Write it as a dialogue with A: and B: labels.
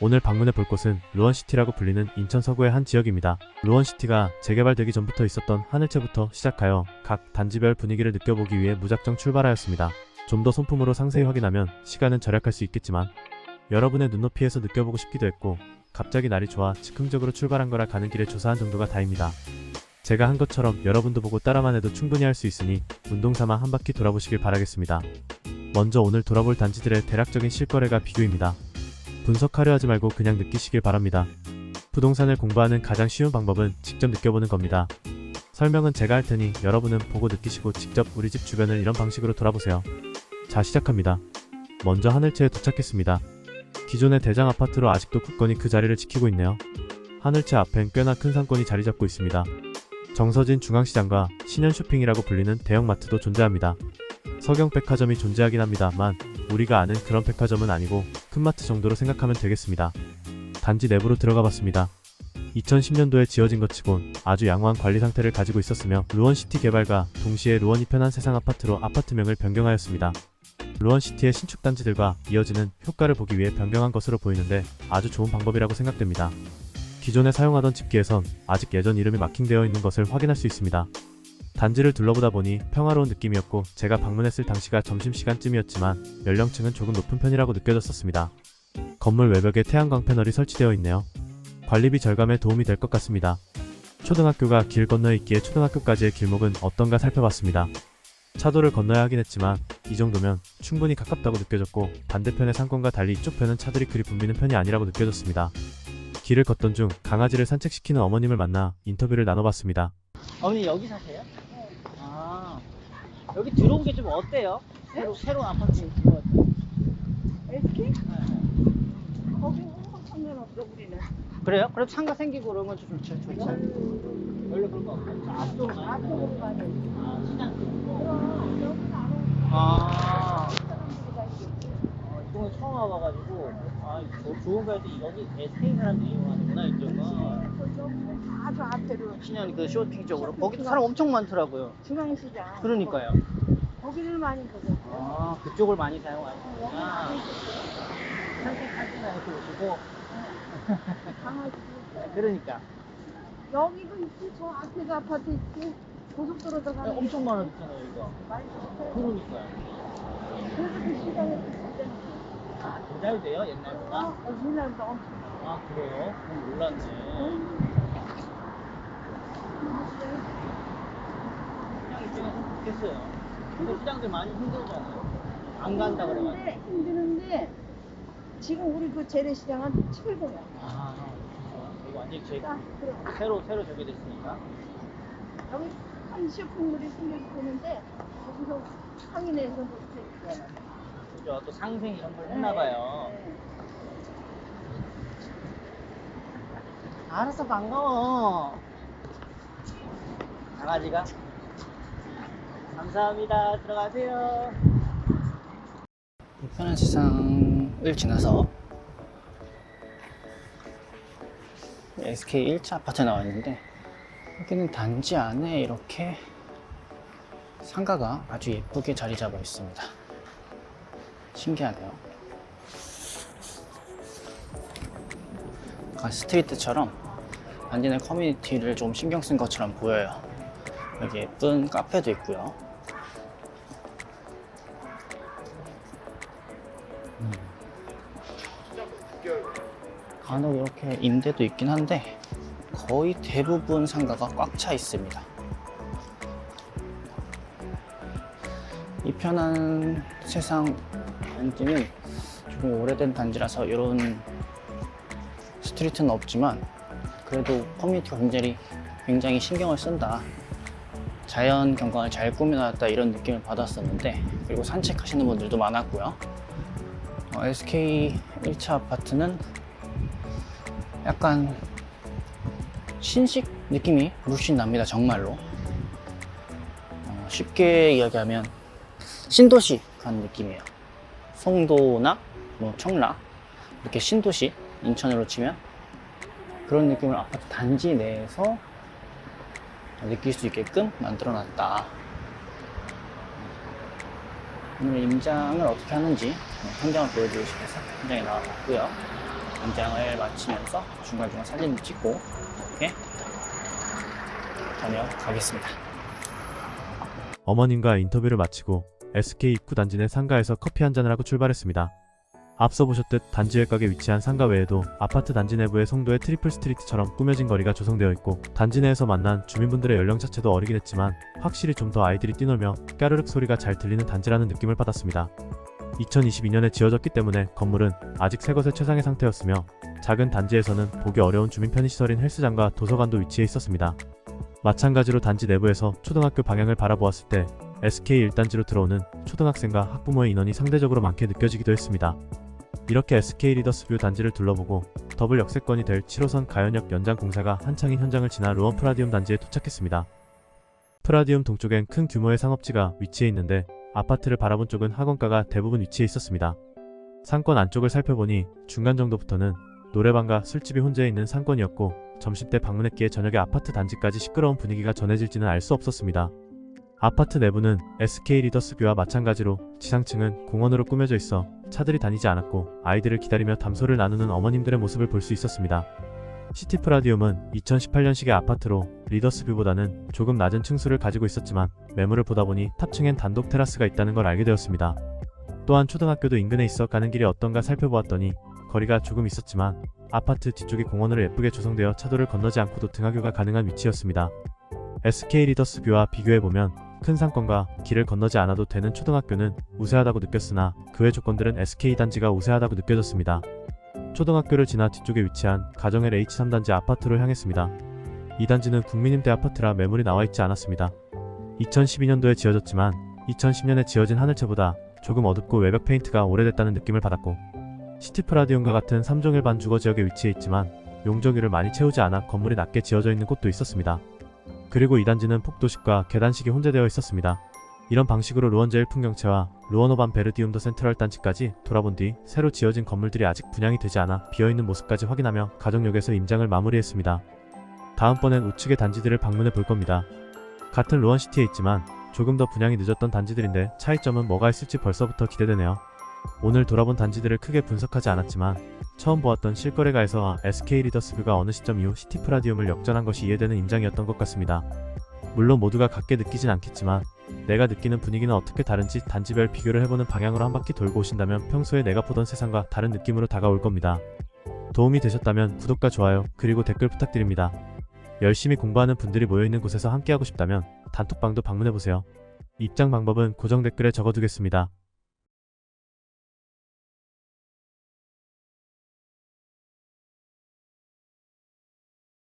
A: 오늘 방문해 볼 곳은 루원시티라고 불리는 인천 서구의 한 지역입니다. 루원시티가 재개발되기 전부터 있었던 하늘채부터 시작하여 각 단지별 분위기를 느껴보기 위해 무작정 출발하였습니다. 좀 더 손품으로 상세히 확인하면 시간은 절약할 수 있겠지만 여러분의 눈높이에서 느껴보고 싶기도 했고 갑자기 날이 좋아 즉흥적으로 출발한 거라 가는 길에 조사한 정도가 다입니다. 제가 한 것처럼 여러분도 보고 따라만 해도 충분히 할 수 있으니 운동 삼아 한 바퀴 돌아보시길 바라겠습니다. 먼저 오늘 돌아볼 단지들의 대략적인 실거래가 비교입니다. 분석하려 하지 말고 그냥 느끼시길 바랍니다. 부동산을 공부하는 가장 쉬운 방법은 직접 느껴보는 겁니다. 설명은 제가 할 테니 여러분은 보고 느끼시고 직접 우리 집 주변을 이런 방식으로 돌아보세요. 자, 시작합니다. 먼저 하늘채에 도착했습니다. 기존의 대장 아파트로 아직도 굳건히 그 자리를 지키고 있네요. 하늘채 앞엔 꽤나 큰 상권이 자리 잡고 있습니다. 정서진 중앙시장과 신현 쇼핑이라고 불리는 대형마트도 존재합니다. 서경 백화점이 존재하긴 합니다만 우리가 아는 그런 백화점은 아니고 큰 마트 정도로 생각하면 되겠습니다. 단지 내부로 들어가 봤습니다. 2010년도에 지어진 것 치곤 아주 양호한 관리 상태를 가지고 있었으며 루원시티 개발과 동시에 루원이 편한 세상 아파트로 아파트명을 변경하였습니다. 루원시티의 신축 단지들과 이어지는 효과를 보기 위해 변경한 것으로 보이는데 아주 좋은 방법이라고 생각됩니다. 기존에 사용하던 집기에선 아직 예전 이름이 마킹되어 있는 것을 확인할 수 있습니다. 단지를 둘러보다 보니 평화로운 느낌이었고 제가 방문했을 당시가 점심시간쯤이었지만 연령층은 조금 높은 편이라고 느껴졌었습니다. 건물 외벽에 태양광 패널이 설치되어 있네요. 관리비 절감에 도움이 될 것 같습니다. 초등학교가 길 건너 있기에 초등학교까지의 길목은 어떤가 살펴봤습니다. 차도를 건너야 하긴 했지만 이 정도면 충분히 가깝다고 느껴졌고 반대편의 상권과 달리 이쪽 편은 차들이 그리 붐비는 편이 아니라고 느껴졌습니다. 길을 걷던 중 강아지를 산책시키는 어머님을 만나 인터뷰를 나눠봤습니다.
B: 어머니 여기 사세요? 아 여기 들어온 게 좀 어때요? 새로 새로운 아파트 들어왔죠?
C: SK? 거기 홍보 참여는 없어 우리는.
B: 그래요? 그래도 상가 생기고 그러면 좀 좋죠. 좋죠. 원래 그런 거 없어요. 저 아니고.
C: 앞쪽으로 가야 돼.
B: 아 시장.
C: 그럼 여기는 안 오고
B: 아. 어, 이동에 처음 와봐가지고 아 저 좋은 거에도 여기 SK 사람들이 이용하는구나 이쪽은.
C: 아주 앞에로
B: 신현 그 쇼핑 쪽으로 거기도 사람 엄청 많더라고요.
C: 중앙시장.
B: 그러니까요.
C: 거기를 많이 보고.
B: 아 그쪽을 많이 사용하시는구나. 산책하시나 이렇게 오시고.
C: 강아지.
B: 그러니까.
C: 여기도 있지. 저 앞에도 아파트 있지. 고속도로도 가는.
B: 네, 엄청 많아졌잖아요 이거. 그러니까요.
C: 그래서 그 시장에 있을
B: 아, 도달 돼요 옛날보다?
C: 어, 옛날보다 엄청.
B: 아 그래요? 그건 몰랐네. 시장 입장에서 좋겠어요. 근데 시장들 많이 힘들잖아요. 안 간다 그래가지고.
C: 힘든데, 힘드는데 지금 우리 그 재래시장은 최고야.
B: 아, 그렇죠. 이거 완전히
C: 제딱 그래.
B: 새로 새로 저게 됐으니까.
C: 여기 한 쇼핑몰이 생겼는데 거기서 상인에서 붙어 있잖아.
B: 그죠? 또 상생 이런 걸 했나봐요.
C: 네.
B: 알았어 반가워. 강아지가. 감사합니다. 들어가세요. 불편한 세상을 지나서 SK 1차 아파트에 나왔는데 여기는 단지 안에 이렇게 상가가 아주 예쁘게 자리 잡아 있습니다. 신기하네요. 약간 스트리트처럼 내 커뮤니티를 좀 신경 쓴 것처럼 보여요. 여기 예쁜 카페도 있고요. 음. 간혹 이렇게 임대도 있긴 한데 거의 대부분 상가가 꽉 차 있습니다. 이 편한 세상 단지는 조금 오래된 단지라서 이런 스트리트는 없지만 그래도 커뮤니티가 굉장히 굉장히 신경을 쓴다. 자연 경관을 잘 꾸며놨다 이런 느낌을 받았었는데 그리고 산책하시는 분들도 많았고요. 어, SK 1차 아파트는 약간 신식 느낌이 물씬 납니다 정말로 어, 쉽게 이야기하면 신도시 간 느낌이에요 송도나 뭐 청라 이렇게 신도시 인천으로 치면 그런 느낌을 아파트 단지 내에서 느낄 수 있게끔 만들어 놨다 오늘 임장을 어떻게 하는지 현장을 보여드리고 싶어서 현장에 나와봤고요 안장을 마치면서 중간중간 사진을 찍고 이렇게 다녀가겠습니다.
A: 어머님과 인터뷰를 마치고 SK 입구 단지 내 상가에서 커피 한 잔을 하고 출발했습니다. 앞서 보셨듯 단지 외곽에 위치한 상가 외에도 아파트 단지 내부의 송도의 트리플 스트리트처럼 꾸며진 거리가 조성되어 있고 단지 내에서 만난 주민분들의 연령 자체도 어리긴 했지만 확실히 좀 더 아이들이 뛰놀며 까르륵 소리가 잘 들리는 단지라는 느낌을 받았습니다. 2022년에 지어졌기 때문에 건물은 아직 새것의 최상의 상태였으며 작은 단지에서는 보기 어려운 주민 편의시설인 헬스장과 도서관도 위치해 있었습니다. 마찬가지로 단지 내부에서 초등학교 방향을 바라보았을 때 SK 1단지로 들어오는 초등학생과 학부모의 인원이 상대적으로 많게 느껴지기도 했습니다. 이렇게 SK 리더스뷰 단지를 둘러보고 더블 역세권이 될 7호선 가연역 연장 공사가 한창인 현장을 지나 루원 프라디움 단지에 도착했습니다. 프라디움 동쪽엔 큰 규모의 상업지가 위치해 있는데 아파트를 바라본 쪽은 학원가가 대부분 위치해 있었습니다. 상권 안쪽을 살펴보니 중간 정도부터는 노래방과 술집이 혼재해 있는 상권이었고 점심때 방문했기에 저녁에 아파트 단지까지 시끄러운 분위기가 전해질지는 알 수 없었습니다. 아파트 내부는 SK 리더스뷰와 마찬가지로 지상층은 공원으로 꾸며져 있어 차들이 다니지 않았고 아이들을 기다리며 담소를 나누는 어머님들의 모습을 볼 수 있었습니다. 시티프라디움은 2018년식의 아파트로 리더스뷰보다는 조금 낮은 층수를 가지고 있었지만 매물을 보다 보니 탑층엔 단독 테라스가 있다는 걸 알게 되었습니다. 또한 초등학교도 인근에 있어 가는 길이 어떤가 살펴보았더니 거리가 조금 있었지만 아파트 뒤쪽이 공원으로 예쁘게 조성되어 차도를 건너지 않고도 등하교가 가능한 위치였습니다. SK 리더스뷰와 비교해보면 큰 상권과 길을 건너지 않아도 되는 초등학교는 우세하다고 느꼈으나 그외 조건들은 SK 단지가 우세하다고 느껴졌습니다. 초등학교를 지나 뒤쪽에 위치한 가정엘 H3단지 아파트로 향했습니다. 이 단지는 국민임대 아파트라 매물이 나와 있지 않았습니다. 2012년도에 지어졌지만 2010년에 지어진 하늘채보다 조금 어둡고 외벽 페인트가 오래됐다는 느낌을 받았고 시티프라디움과 같은 3종 일반 주거 지역에 위치해 있지만 용적률을 많이 채우지 않아 건물이 낮게 지어져 있는 곳도 있었습니다. 그리고 이 단지는 폭도식과 계단식이 혼재되어 있었습니다. 이런 방식으로 루원제일 풍경채와 루원오반 베르디움도 센트럴 단지까지 돌아본 뒤 새로 지어진 건물들이 아직 분양이 되지 않아 비어있는 모습까지 확인하며 가정역에서 임장을 마무리했습니다. 다음번엔 우측의 단지들을 방문해 볼 겁니다. 같은 루원시티에 있지만 조금 더 분양이 늦었던 단지들인데 차이점은 뭐가 있을지 벌써부터 기대되네요. 오늘 돌아본 단지들을 크게 분석하지 않았지만 처음 보았던 실거래가에서 SK 리더스뷰가 어느 시점 이후 시티프라디움을 역전한 것이 이해되는 임장이었던 것 같습니다. 물론 모두가 같게 느끼진 않겠지만 내가 느끼는 분위기는 어떻게 다른지 단지별 비교를 해보는 방향으로 한 바퀴 돌고 오신다면 평소에 내가 보던 세상과 다른 느낌으로 다가올 겁니다. 도움이 되셨다면 구독과 좋아요 그리고 댓글 부탁드립니다. 열심히 공부하는 분들이 모여있는 곳에서 함께하고 싶다면 단톡방도 방문해보세요. 입장 방법은 고정 댓글에 적어두겠습니다.